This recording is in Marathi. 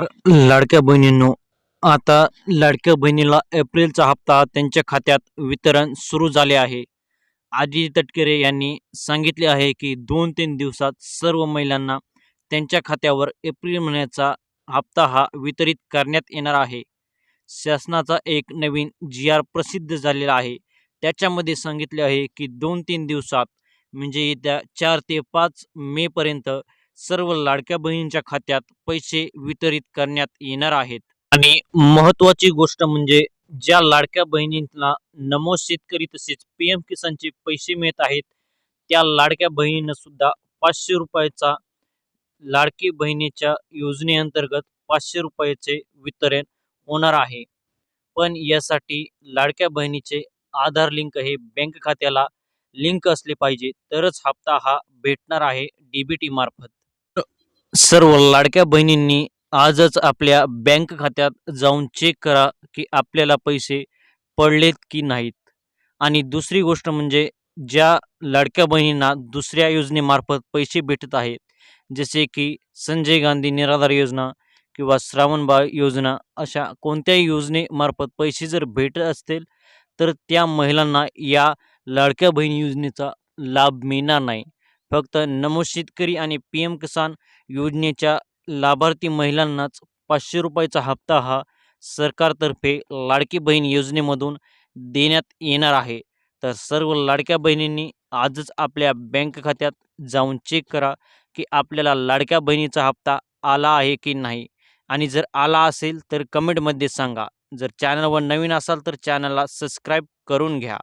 लाडक्या बहिणींनो आता लाडक्या बहिणीला एप्रिलचा हप्ता त्यांच्या खात्यात वितरण सुरू झाले आहे. आजी तटकरे यांनी सांगितले आहे की दोन तीन दिवसात सर्व महिलांना त्यांच्या खात्यावर एप्रिल महिन्याचा हप्ता हा वितरित करण्यात येणार आहे. शासनाचा एक नवीन जी आर प्रसिद्ध झालेला आहे. त्याच्यामध्ये सांगितले आहे की दोन तीन दिवसात म्हणजे येत्या चार ते पाच मेपर्यंत सर्व लाडक्या बहिणींच्या खात्यात पैसे वितरित करण्यात येणार आहेत. आणि महत्त्वाची गोष्ट म्हणजे ज्या लाडक्या बहिणींना नमो शेतकरी तसेच पीएम किसानचे पैसे मिळत आहेत त्या लाडक्या बहिणींना सुद्धा पाचशे रुपयाचा लाडकी बहिणीच्या योजनेअंतर्गत पाचशे रुपयाचे वितरण होणार आहे. पण यासाठी लाडक्या बहिणीचे आधार लिंक हे बँक खात्याला लिंक असले पाहिजे तरच हप्ता हा भेटणार आहे डीबीटी मार्फत. सर्व लाडक्या बहिणींनी आजच आपल्या बँक खात्यात जाऊन चेक करा की आपल्याला पैसे पडलेत की नाहीत. आणि दुसरी गोष्ट म्हणजे ज्या लाडक्या बहिणींना दुसऱ्या योजनेमार्फत पैसे भेटत आहेत जसे की संजय गांधी निराधार योजना किंवा श्रावणबाळ योजना अशा कोणत्याही योजनेमार्फत पैसे जर भेटत असतील तर त्या महिलांना या लाडक्या बहीण योजनेचा लाभ मिळणार नाही. फक्त नमो शेतकरी आणि पी एम किसान योजनेच्या लाभार्थी महिलांनाच पाचशे रुपयाचा हप्ता हा सरकारतर्फे लाडकी बहीण योजनेमधून देण्यात येणार आहे. तर सर्व लाडक्या बहिणींनी आजच आपल्या बँक खात्यात जाऊन चेक करा की आपल्याला लाडक्या बहिणीचा हप्ता आला आहे की नाही. आणि जर आला असेल तर कमेंटमध्ये सांगा. जर चॅनलवर नवीन असाल तर चॅनलला सबस्क्राईब करून घ्या.